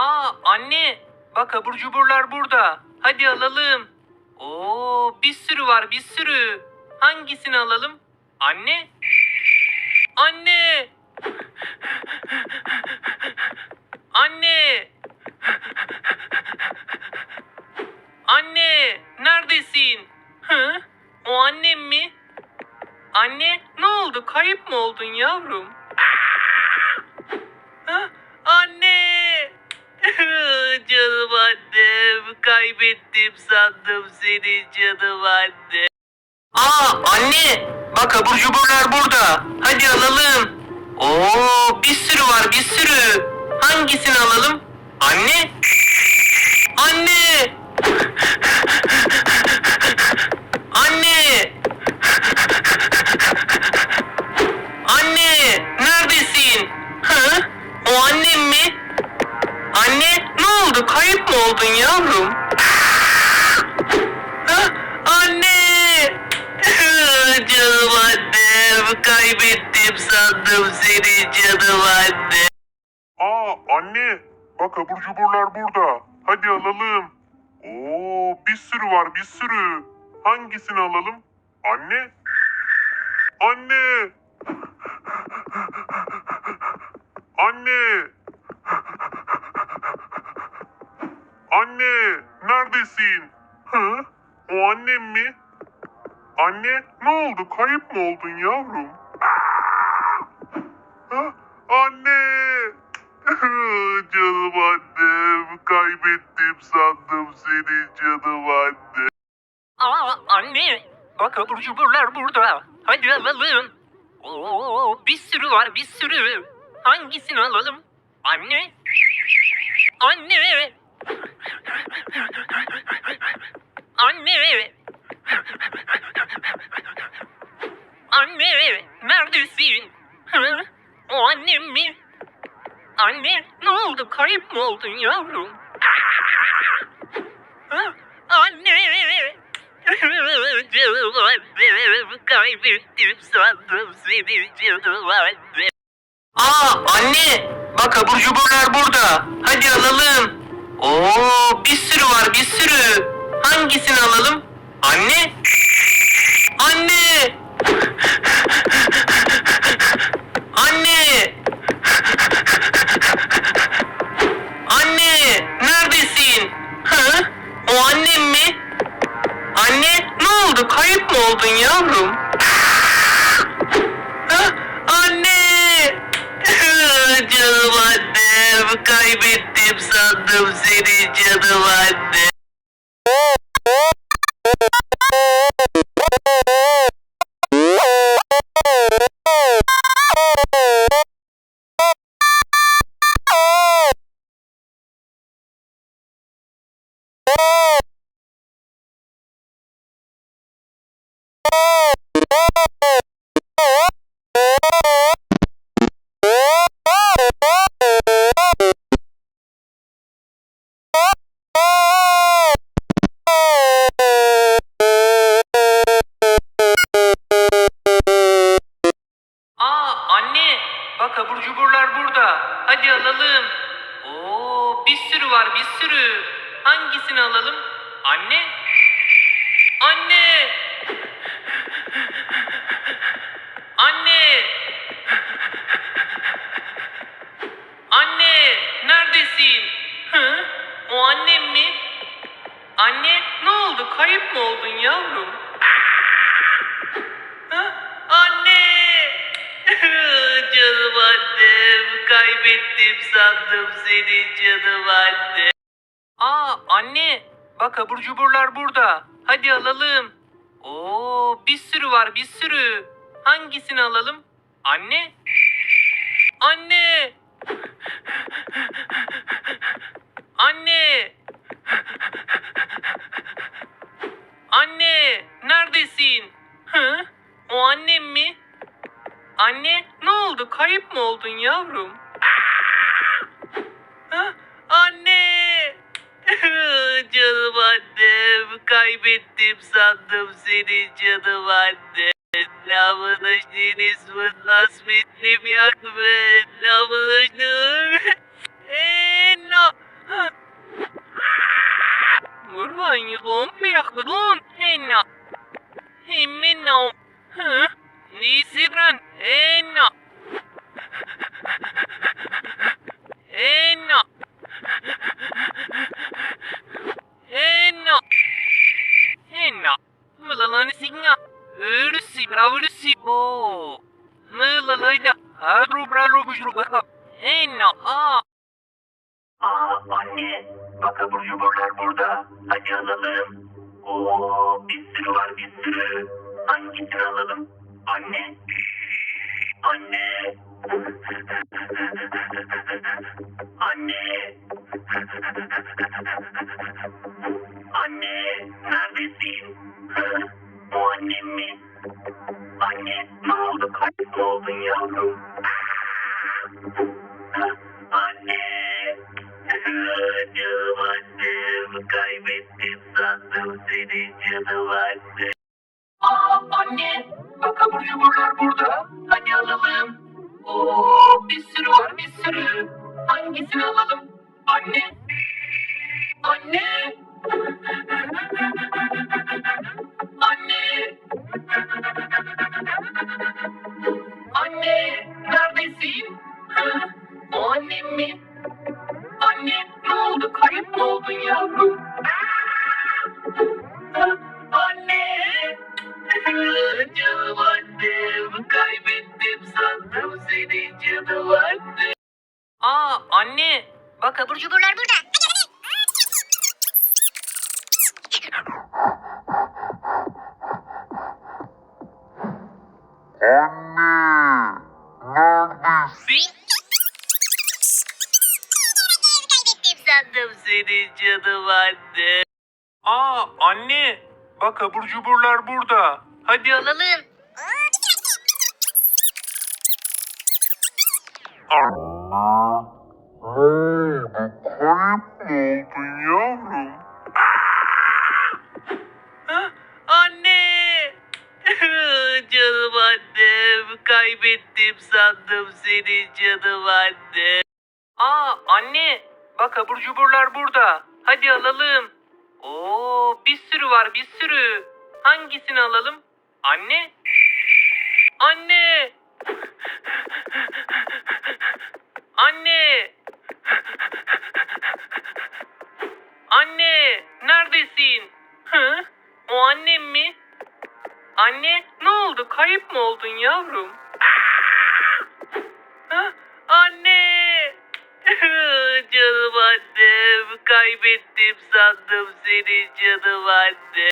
Aa anne bak abur cuburlar burada. Hadi alalım. Oo bir sürü var bir sürü. Hangisini alalım? Anne? Anne! Anne! Anne! Neredesin? Hı? O annem mi? Anne ne oldu? Kayıp mı oldun yavrum? Ha? Canım annem. Kaybettim sandım seni canım anne. Aa anne! Bak abur cuburlar burada. Hadi alalım. Oo bir sürü var bir sürü. Hangisini alalım? Anne? Anne! Anne! Anne! Neredesin? Hı? O? Anne? Kayıp mı oldun yavrum? Anne! canım annem. Kaybettim sandım seni canım anne. Aa anne bak abur cuburlar burada. Hadi alalım. Oo bir sürü var bir sürü. Hangisini alalım? Anne? Anne! Anne! Anne! Neredesin? Hı? O annem mi? Anne ne oldu? Kayıp mı oldun yavrum? Ha? Anne! canım annem. Kaybettim sandım seni canım anne. Aa anne bak abur cuburlar burada. Hadi alalım. Oo bir sürü var bir sürü. Hangisini alalım? Anne? Anne! Anne! Anne! Neredesin? Hı? O annem mi? Anne ne oldu? Kayıp mı oldun yavrum? Hı? Anne! Kaybettim sandım anne. Aa anne bak abur cuburlar burada. Hadi alalım. Oo bir sürü var bir sürü. Hangisini alalım? Anne? Anne! Anne! Anne! Neredesin? Hı? O annem mi? Anne ne oldu? Kayıp mı oldun yavrum? Ha? Anne! canım annem. Kaybettim sandım seni canım anne. Aa Hadi alalım. Oo bir sürü var bir sürü. Hangisini alalım? Anne? Anne! Anne! Anne! Neredesin? Hı? O annem mi? Anne ne oldu? Kayıp mı oldun yavrum? Ha? Anne! canım annem. Kaybettim sandım seni canım anne. Aa anne. Bak abur cuburlar burada. Hadi alalım. Oo bir sürü var bir sürü. Hangisini alalım? Anne? Anne! Anne! Anne! Neredesin? Oldu? Kayıp mı oldun yavrum? Anne! canım annem. Kaybettim sandım seni canım anne. Lavınış deniz mutlas bittim yakme. Lavınış Eno! Hayvan meyaklıdın. Henna. Himmenna. Hı? Nisiran. Henna. Henna. Henna. Henna. Mılalanı singa. Örüsü bravürüsü bo. Mılalayda. Agro bravo bujru baka. Henna. Aa. Aa anne, bak abur cuburlar burada. Hadi alalım. Oo, bir sürü var bir sürü. Hangisini alalım? Anne? Anne? Anne? Anne, neredesin? Bu annem mi? Anne, ne oldu? Kaç mı oldun yavrum? Anne! Canım annem, kaybettim sandım seni canım annem. Aa anne, bak abur cuburlar burada. Hadi alalım. Oo, bir sürü var bir sürü. Hangisini. Anne. Anne. Annem. Aa anne. Bak abur Cuburlar burada. Anne! Neredesin? Kaybettim sandım. seni canım anne. Aa anne. Bak abur cuburlar burada. Hadi alalım. Anne! Neydi? Kayıp mı oldun yavrum? Anne! canım annem. Kaybettim sandım seni canım anne. Aa anne. Bak abur cuburlar burada. Hadi alalım. Oo bir sürü var bir sürü. Hangisini alalım? Anne? Anne! Anne! Anne! Neredesin? Hı? O annem mi? Anne ne oldu? Kayıp mı oldun yavrum? Hı? Anne! canım annem. Kaybettim sandım seni canım anne.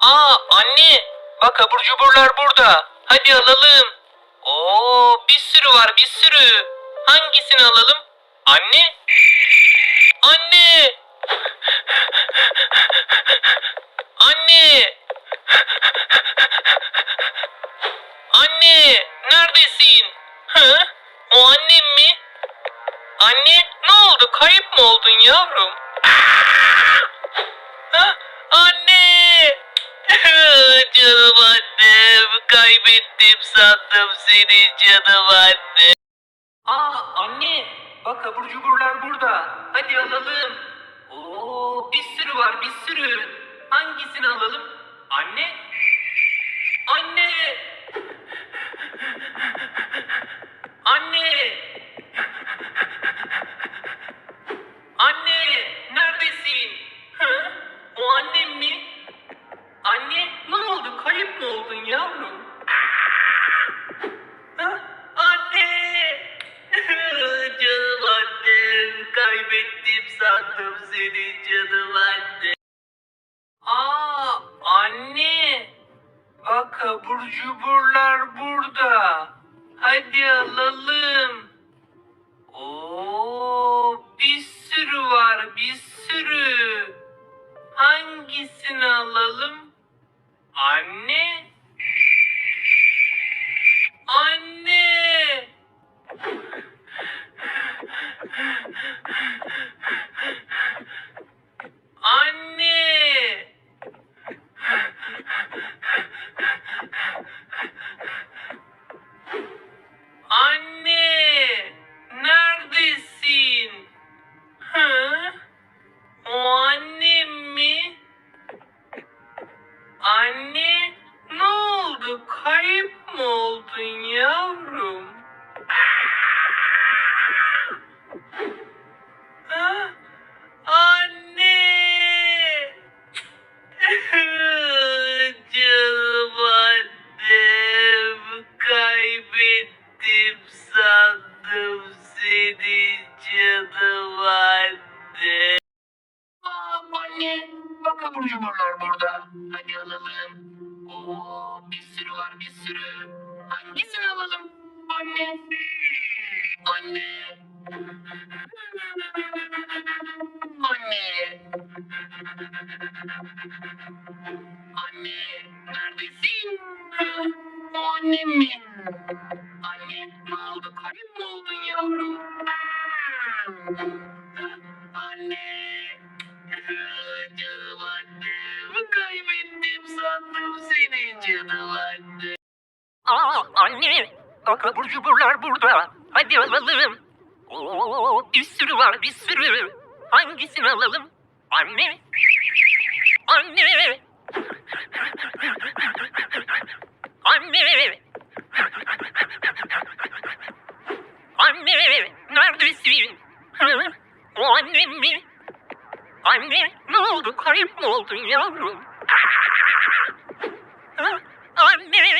Aa anne bak abur cuburlar burada. Hadi alalım. Oo bir sürü var bir sürü. Hangisini alalım? Anne? Anne! Anne! Anne! Neredesin? Hı? O annem mi? Anne ne oldu? Kayıp mı oldun yavrum? Ha? Anne! Canım annem. Kaybettim sandım seni canım anne. Aa anne. Bak abur cuburlar burada. Hadi alalım. Oo bir sürü var bir sürü. Hangisini alalım? Anne? Anne! Anne! Anne! Neredesin? Hı? O annem mi? Anne ne oldu? Kayıp mı oldun yavrum? Ha? Anne! canım annem. Kaybettim sandım seni canım anne. Aa anne! Bak abur cuburlar burada. Hadi alalım. Oo, bir sürü var, bir sürü. Hangisini alalım? Anne? Anne! anne. Abur cuburlar burada. Hadi alalım. Oo, bir sürü var bir sürü. Hangisini alalım? Anne. Anne. Anne. Anne. Neredesin? O annem mi? Anne ne oldu? Kayıp mı oldun yavrum? Anne.